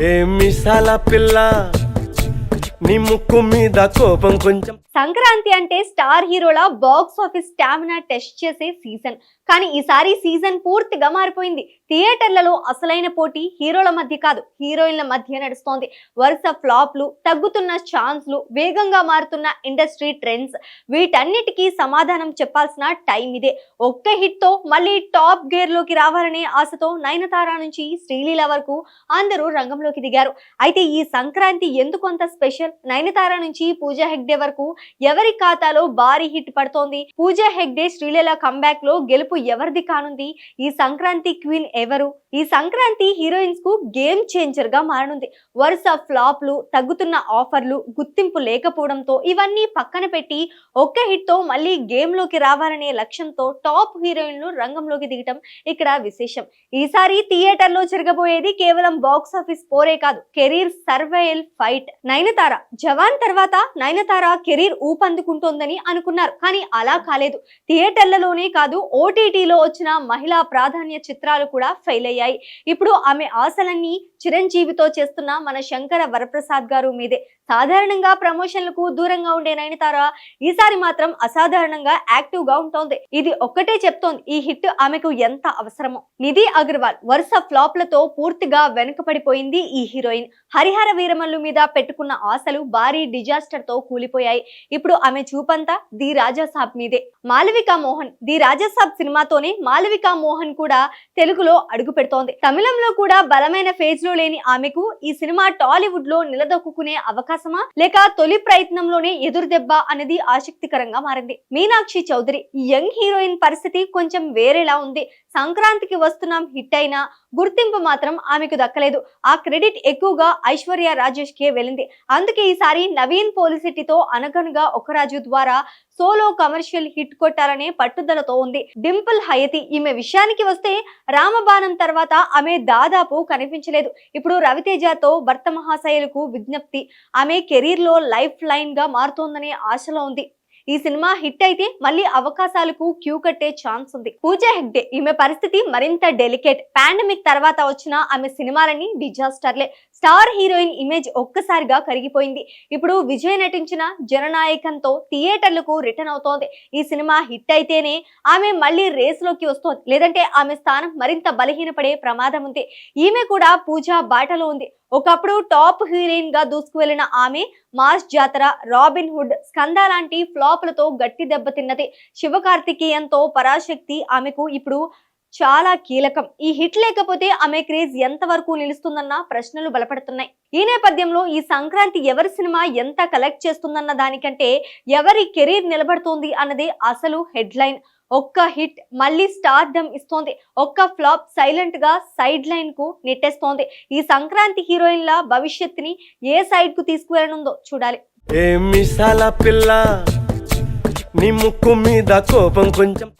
ఏ పిల్ల నీ ముక్కు మీద కోపం కొంచెం. సంక్రాంతి అంటే స్టార్ హీరోల బాక్స్ ఆఫీస్ స్టామినా టెస్ట్ చేసే సీజన్. కానీ ఈసారి సీజన్ పూర్తిగా మారిపోయింది. థియేటర్లలో అసలైన పోటీ హీరోల మధ్య కాదు హీరోయిన్ల మధ్య నడుస్తోంది. వరుస ఫ్లాప్లు తగ్గుతున్న ఛాన్స్లు వేగంగా మారుతున్న ఇండస్ట్రీ ట్రెండ్స్ వీటన్నిటికీ సమాధానం చెప్పాల్సిన టైం ఇదే. ఒక్క హిట్తో మళ్ళీ టాప్ గేర్లోకి రావాలనే ఆశతో నయనతార నుంచి శ్రీలీల వరకు అందరూ రంగంలోకి దిగారు. అయితే ఈ సంక్రాంతి ఎందుకంత స్పెషల్? నయనతార నుంచి పూజా హెగ్డే వరకు ఎవరి ఖాతాలో భారీ హిట్ పడుతోంది? పూజా హెగ్డే శ్రీలీల కంబ్యాక్లో గెలుపు ఎవరిది కానుంది? ఈ సంక్రాంతి క్వీన్ ఎవరు? ఈ సంక్రాంతి హీరోయిన్స్కు గేమ్ చేంజర్గా మారనుంది. వరుస ఫ్లాప్లు తగ్గుతున్న ఆఫర్లు గుర్తింపు లేకపోవడంతో ఇవన్నీ పక్కన పెట్టి ఒక్క హిట్తో మళ్ళీ గేమ్లోకి రావాలనే లక్ష్యంతో టాప్ హీరోయిన్లు రంగంలోకి దిగటం ఇక్కడ విశేషం. ఈసారి థియేటర్లో జరగబోయేది కేవలం బాక్స్ ఆఫీస్ పోరే కాదు career survival fight. Nayanthara Jawan తర్వాత నయనతార కెరీర్ ఊపందుకుంటోందని అనుకున్నారు కానీ అలా కాలేదు. థియేటర్లలోనే కాదు ఓటీటీలో వచ్చిన మహిళా ప్రాధాన్య చిత్రాలు కూడా ఫెయిల్ అయ్యాయి. ఇప్పుడు ఆమె ఆశలన్నీ చిరంజీవితో చేస్తున్న మన శంకర వరప్రసాద్ గారు మీదే. సాధారణంగా ప్రమోషన్లకు దూరంగా ఉండే నయనతార ఈసారి మాత్రం అసాధారణంగా యాక్టివ్గా ఉంటోంది. ఇది ఒక్కటే చెప్తోంది. ఈ హిట్ ఆమెకు ఎంత అవసరమో. నిధి అగర్వాల్ వరుస ఫ్లాప్లతో పూర్తిగా వెనుకపడిపోయింది ఈ హీరోయిన్. హరిహర వీరమల్లు మీద పెట్టుకున్న ఆశలు భారీ డిజాస్టర్తో కూలిపోయాయి. ఇప్పుడు ఆమె చూపంతా ది రాజాసాబ్ మీదే. మాలవికా మోహన్ ది రాజాసాబ్ సినిమాతోనే మాలవికా మోహన్ కూడా తెలుగులో అడుగు పెడుతోంది. తమిళంలో కూడా బలమైన ఫేజ్లో లేని ఆమెకు ఈ సినిమా టాలీవుడ్లో నిలదొక్కునే అవకాశమా? లేక తొలి ప్రయత్నంలోనే ఎదురు దెబ్బ అనేది ఆసక్తికరంగా మారింది. మీనాక్షి చౌదరి యంగ్ హీరోయిన్ పరిస్థితి కొంచెం వేరేలా ఉంది. సంక్రాంతికి వస్తున్నాం హిట్ అయినా గుర్తింపు మాత్రం ఆమెకు దక్కలేదు. ఆ క్రెడిట్ ఎక్కువగా ఐశ్వర్య రాజేష్ కే వెళ్ళింది. అందుకే ఈసారి నవీన్ పోలిసిటీతో అనగనగా ఒక రాజు ద్వారా సోలో కమర్షియల్ హిట్ కొట్టాలనే పట్టుదలతో ఉంది. డింపుల్ హయతి ఈమె విషయానికి వస్తే రామ రామబాణం తర్వాత ఆమె దాదాపు కనిపించలేదు. ఇప్పుడు రవితేజతో భర్త మహాశయలకు విజ్ఞప్తి. ఆమె కెరీర్లో లైఫ్ లైన్గా మారుతోందనే ఆశలో ఉంది. ఈ సినిమా హిట్ అయితే మళ్ళీ అవకాశాలకు క్యూ కట్టే ఛాన్స్ ఉంది. పూజా హెగ్డే ఈమె పరిస్థితి మరింత డెలికేట్. పాండమిక్ తర్వాత వచ్చిన ఆమె సినిమాలన్నీ డిజాస్టర్లే. స్టార్ హీరోయిన్ ఇమేజ్ ఒక్కసారిగా కరిగిపోయింది. ఇప్పుడు విజయ్ నటించిన జననాయకంతో థియేటర్లకు రిటర్న్ అవుతోంది. ఈ సినిమా హిట్ అయితేనే ఆమె మళ్ళీ రేస్లోకి వస్తోంది. లేదంటే ఆమె స్థానం మరింత బలహీనపడే ప్రమాదం ఉంది. ఈమె కూడా పూజా బాటలో ఉంది. ఒకప్పుడు టాప్ హీరోయిన్గా దూసుకువెళ్ళిన ఆమె మాస్ జాతర రాబిన్ హుడ్ స్కంద లాంటి ఫ్లాపులతో గట్టి దెబ్బతిన్నది శివకార్తికేయంతో పరాశక్తి ఆమెకు ఇప్పుడు చాలా కీలకం. ఈ హిట్ లేకపోతే ఆమె క్రేజ్ ఎంతవరకు నిలుస్తుందన్న ప్రశ్నలు బలపడుతున్నాయి. ఈ నేపథ్యంలో ఈ సంక్రాంతి ఎవరి సినిమా ఎంత కలెక్ట్ చేస్తుందన్న దానికంటే ఎవరి కెరీర్ నిలబడుతోంది అన్నదే అసలు హెడ్లైన్. ఒక్క హిట్ మళ్ళీ స్టార్డమ్ ఇస్తోంది. ఒక్క ఫ్లాప్ సైలెంట్గా సైడ్ లైన్కు నెట్టేస్తోంది. ఈ సంక్రాంతి హీరోయిన్ల భవిష్యత్తుని ఏ సైడ్కు తీసుకువెళ్ళనుందో చూడాలి. ఏ మిసాల పిల్ల నీ ముక్కు మీద కోపం కొంచెం